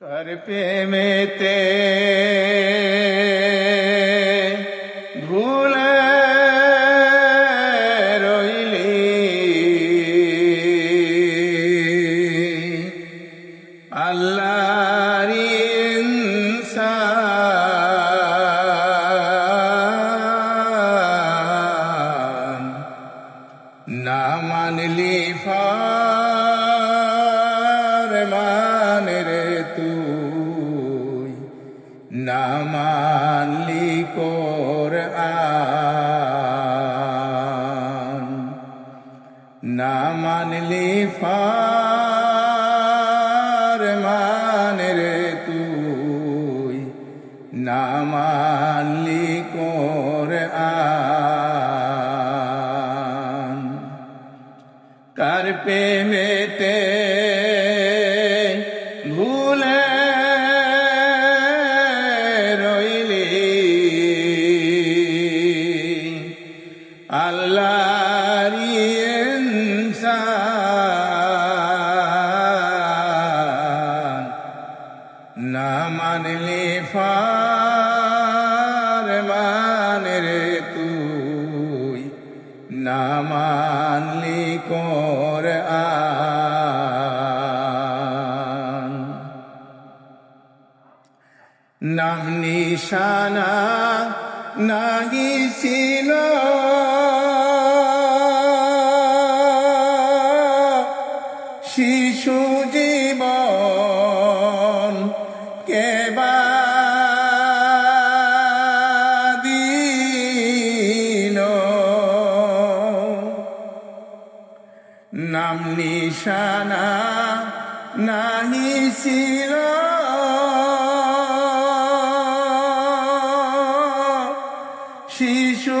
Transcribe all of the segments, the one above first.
কর প্রেমেতে ভুলে না মানলি কোর না মানলি মান রে তুই না মানলি কোর প্রেমেতে ফার রে তুই না মানলি কর নাম নিশানা নাহি ছিল। নাম নিশানা নাহি ছিল। শিশু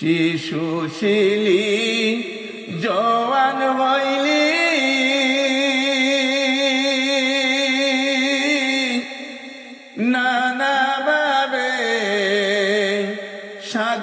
শিশু শিলি জওয়ান হইলি। নানা বাবে সাদ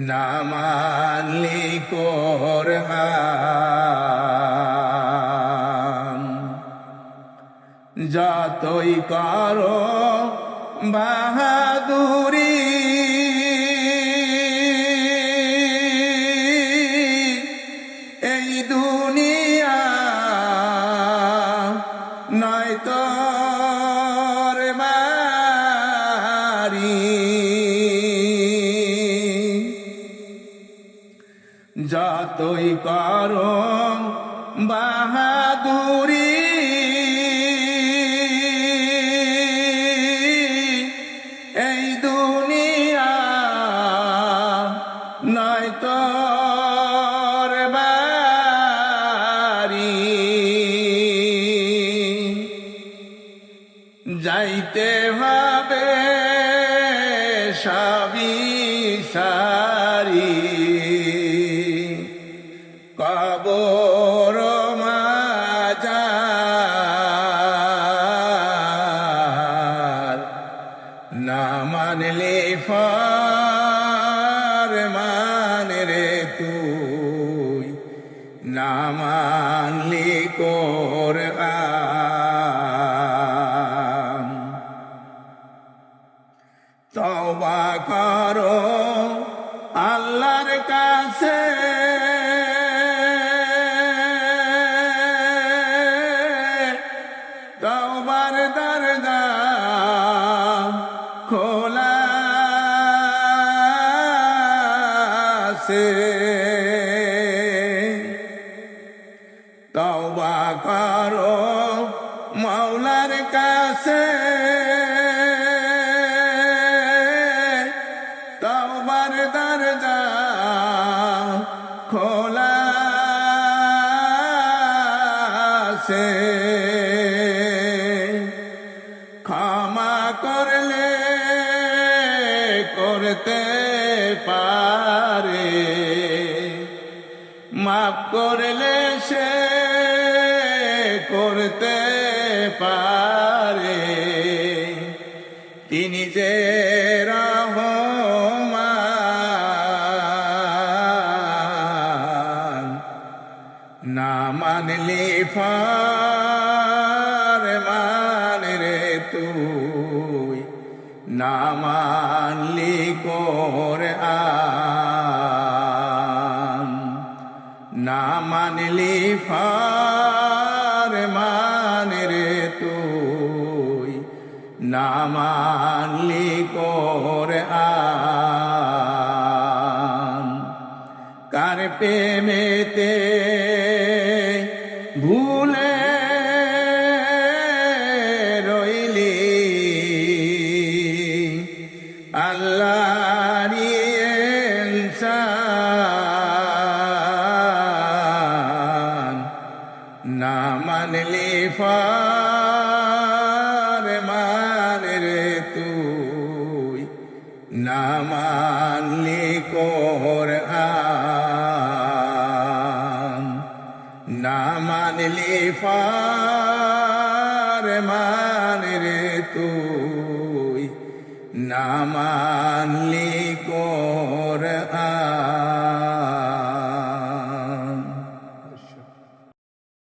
না মানলি যতই করো বাহাদুরি যতই করো বাহা বাহাদুরি। এই দুনিয়া নয় বাড়ি। যাইতে হবে সারি। রে তুই না মানলি কর তবা কর আল্লাহর কাছে। তবা করো মাওলার কাছে। তবার দরজা খোলা আছে। ক্ষমা করলে করতে মাফ করলে সে করতে পারে। তিনি যে রহমান, না মানলে ফার মান রে তুই, না মানলি কোর না মানলি ফার মান রে তুই না মানলি কোর কার প্রেমেতে না মানলি ফার মান রে তুই। না মানলি কোর না মানলি মান রে তুই। না মানলি কোর